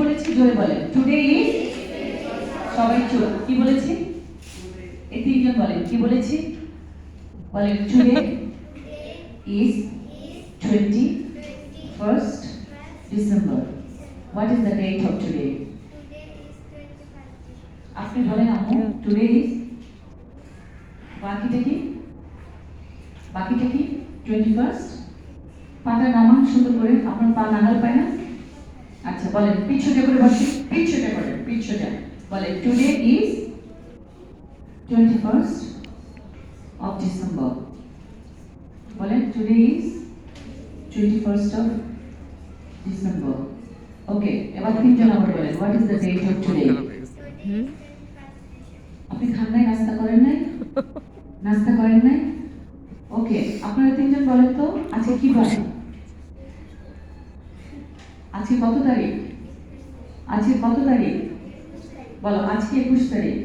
বলেছি? জোরে বলে। টুডে ইজ সবাই চুপ কি বলেছি? এই তিনজন বলেন কি বলেছি? বলেন today is twenty first December what is the date of today আপনি বলেন আম্মু টুডে ইজ বাকিটা কি? বাকিটা কি? টোয়েন্টি ফার্স্ট পাটা নামান সুন্দর করে। আপনার পা নাগাল পায় না? আচ্ছা বলেন পিছুটা করে বসে পিছুটা করেন পিছুটা বলেন today is twenty first of December বলেন today is twenty first of December okay এবার তিনজন আবার বলেন what is the date of today আপনি খান নাই নাস্তা করেন নাই? নাস্তা করেন নাই? ওকে আপনারা তিনজন বলেন তো আজকে কি বার আজকে কত তারিখ? আজকে কত তারিখ? বলো আজকে একুশ তারিখ।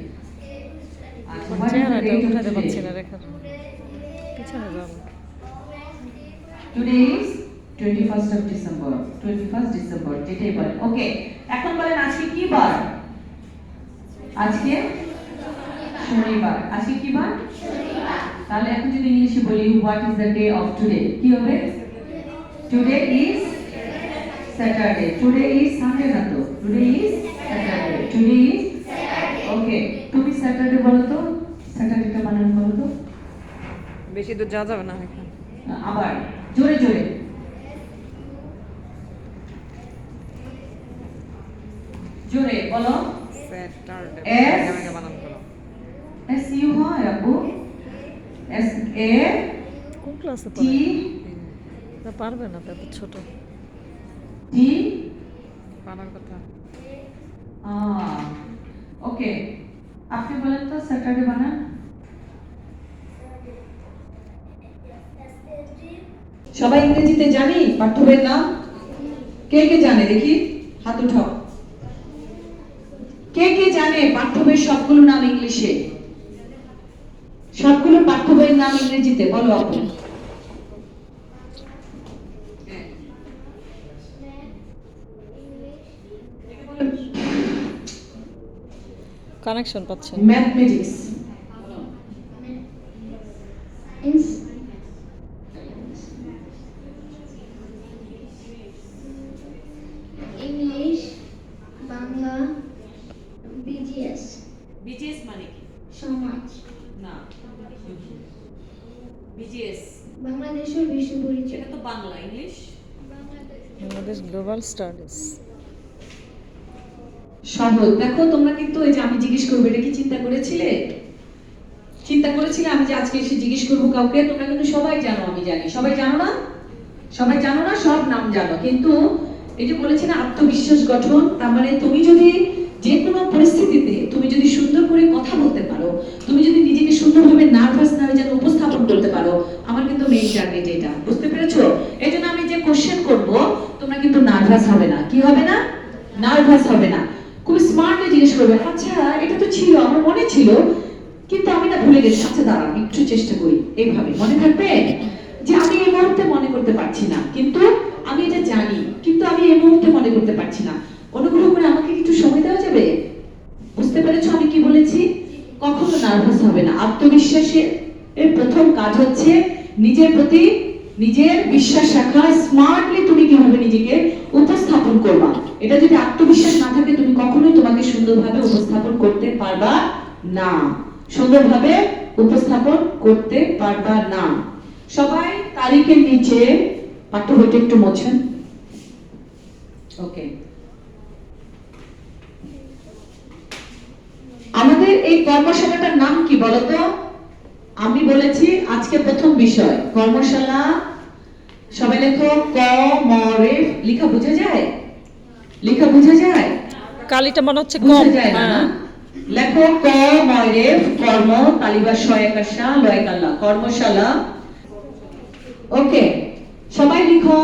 যাব Today is 21st of December. 21st December. যেটাই বলেন ওকে এখন বলেন আজকে কি বার? আজকে শনিবার। আজকে কি বার? তাহলে এখন যদি ইংলিশে বলি what is the day of today কি হবে? Today is Saturday today is Sunday না তো today is Saturday today is okay তুমি স্যাটারডে বলো তো। স্যাটারডেটা বানান বলো তো। বেশি দূর যাওয়া যাবে না এখানে। আবার। জোরে জোরে। জোরে বলো। স্যাটারডে আগে বানান করো এস ইউ হয় আপু। এস এ কোন ক্লাসে টি পড়ে? তা পারবে না তাতে ছোট। টি? বানান কথা। ওকে। আপনি বলেন তো স্যাটারডে বানান। সবাই ইংরেজিতে জানি? পাঠ্য বইয়ের নাম? কে কে জানে? দেখি। হাত উঠাও। কে কে জানে পাঠ্য বইয়ের সবগুলো নাম ইংলিশে? সবগুলো পাঠ্য বইয়ের নাম ইংরেজিতে বলো আপু কানেকশন পাচ্ছেন। Mathematics English Bangla BGS BGS মানে কি? সমাজ। না বিজিএস বাংলাদেশের বিশ্ব পরিচয়। এটা তো Bangla English? Bangladesh global studies সহজ। দেখো, তোমরা কিন্তু এই যে আমি জিজ্ঞেস করব, এটা কি চিন্তা করেছিলে? চিন্তা করেছিলে আমি যে আজকে এসে জিজ্ঞেস করব কাউকে? তোমরা কিন্তু সবাই জানো, আমি জানি। সবাই জানো না? সবাই জানো না? সব নাম জানো। কিন্তু এই বলেছি না, আত্মবিশ্বাস গঠন, তার মানে তুমি যদি যে কোনো পরিস্থিতিতে তুমি যদি সুন্দর করে কথা বলতে পারো, তুমি যদি নিজেকে সুন্দরভাবে নার্ভাস না হয়ে যেন উপস্থাপন করতে পারো, আমার কিন্তু মেইন টার্গেট এটা। বুঝতে পেরেছ? এই জন্য আমি যে কোশ্চেন করব, তোমরা কিন্তু নার্ভাস হবে না। কি হবে না? নার্ভাস হবে না। খুব স্মার্টলি জিজ্ঞেস করবে আচ্ছা এটা তো ছিল, আমার মনে ছিল, কিন্তু আমি না ভুলে গেছি। আচ্ছা দাঁড়ান একটু চেষ্টা করি, এইভাবে। মনে থাকবে? যে আমি এই মুহূর্তে মনে করতে পারছি না, কিন্তু আমি এটা জানি, কিন্তু আমি এই মুহূর্তে মনে করতে পারছি না। অনুগ্রহ করে আমাকে একটু সময় দেওয়া যাবে? বুঝতে পেরেছ আমি কি বলেছি? কখনো নার্ভাস হবে না। আত্মবিশ্বাসের এর প্রথম কাজ হচ্ছে নিজের প্রতি নিজের বিশ্বাস রাখা স্মার্টলি তুমি কীভাবে নিজেকে উপস্থাপন করবা এটা যদি আত্মবিশ্বাস না থাকে, তুমি কখনোই তোমাকে সুন্দরভাবে উপস্থাপন করতে পারবা না। সুন্দরভাবে উপস্থাপন করতে পারবা না। সবাই তারিখের নিচে পাঠ্য বইটা একটু মোছেন। ওকে আমাদের এই কর্মশালাটার নাম কি বলতো? আমি বলেছি আজকে প্রথম বিষয়। কর্মশালা, সবাই লেখো, ক, ম, রে, লেখা, বোঝা যায়? লেখা বোঝা যায়? কালিটা মনে হচ্ছে কম? হ্যাঁ। লেখো ক ম রে কর্ম তালিবা শয়কাশা লয়কাল্লা কর্মশালা। ওকে সবাই লিখো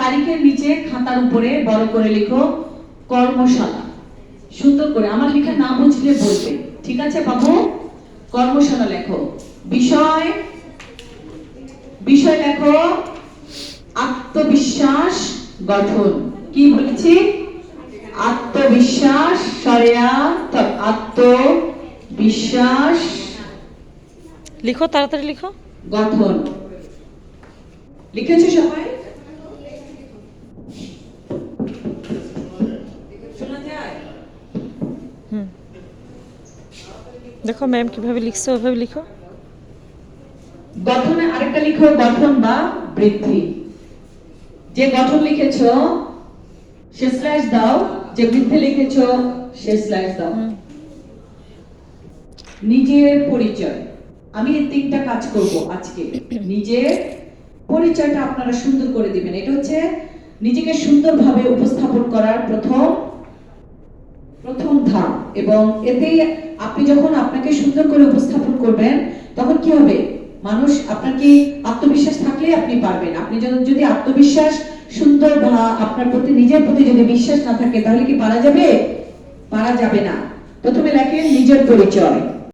তারিখের নিচে খাতার উপরে বড় করে লিখো কর্মশালা। সুন্দর করে আমার লেখা না বুঝলে বলবে। ঠিক আছে বাবু? কর্মশালা লেখো। বিষয় বিষয় লেখো আত্মবিশ্বাস গঠন। কি বলেছি? আত্ম সারিয়া আত্মবিশ্বাস। লিখো তাড়াতাড়ি লিখো। গঠন। লিখেছো সবাই? দেখো ম্যাম কীভাবে লিখছে ওইভাবে লিখো। গঠনে আরেকটা লিখো গঠন বা বৃদ্ধি। যে গঠন লিখেছো সে স্ল্যাশ দাও। যে বৃদ্ধি লিখেছো সে স্ল্যাশ দাও। নিজের পরিচয়। আমি এই তিনটা কাজ করব আজকে। নিজের পরিচয়টা আপনারা সুন্দর করে দিবেন। এটা হচ্ছে নিজেকে সুন্দরভাবে উপস্থাপন করার প্রথম প্রথম ধাপ। এবং এতেই আপনি যখন আপনাকে সুন্দর করে উপস্থাপন করবেন তখন কি হবে? মানুষ আপনার কি আত্মবিশ্বাস থাকলেই আপনি পারবেন। আপনি যদি আত্মবিশ্বাস সুন্দর বা আপনার প্রতি, নিজের প্রতি যদি বিশ্বাস না থাকে, তাহলে কি পারা যাবে? পারা যাবে না। প্রথমে লেখেন নিজের পরিচয়।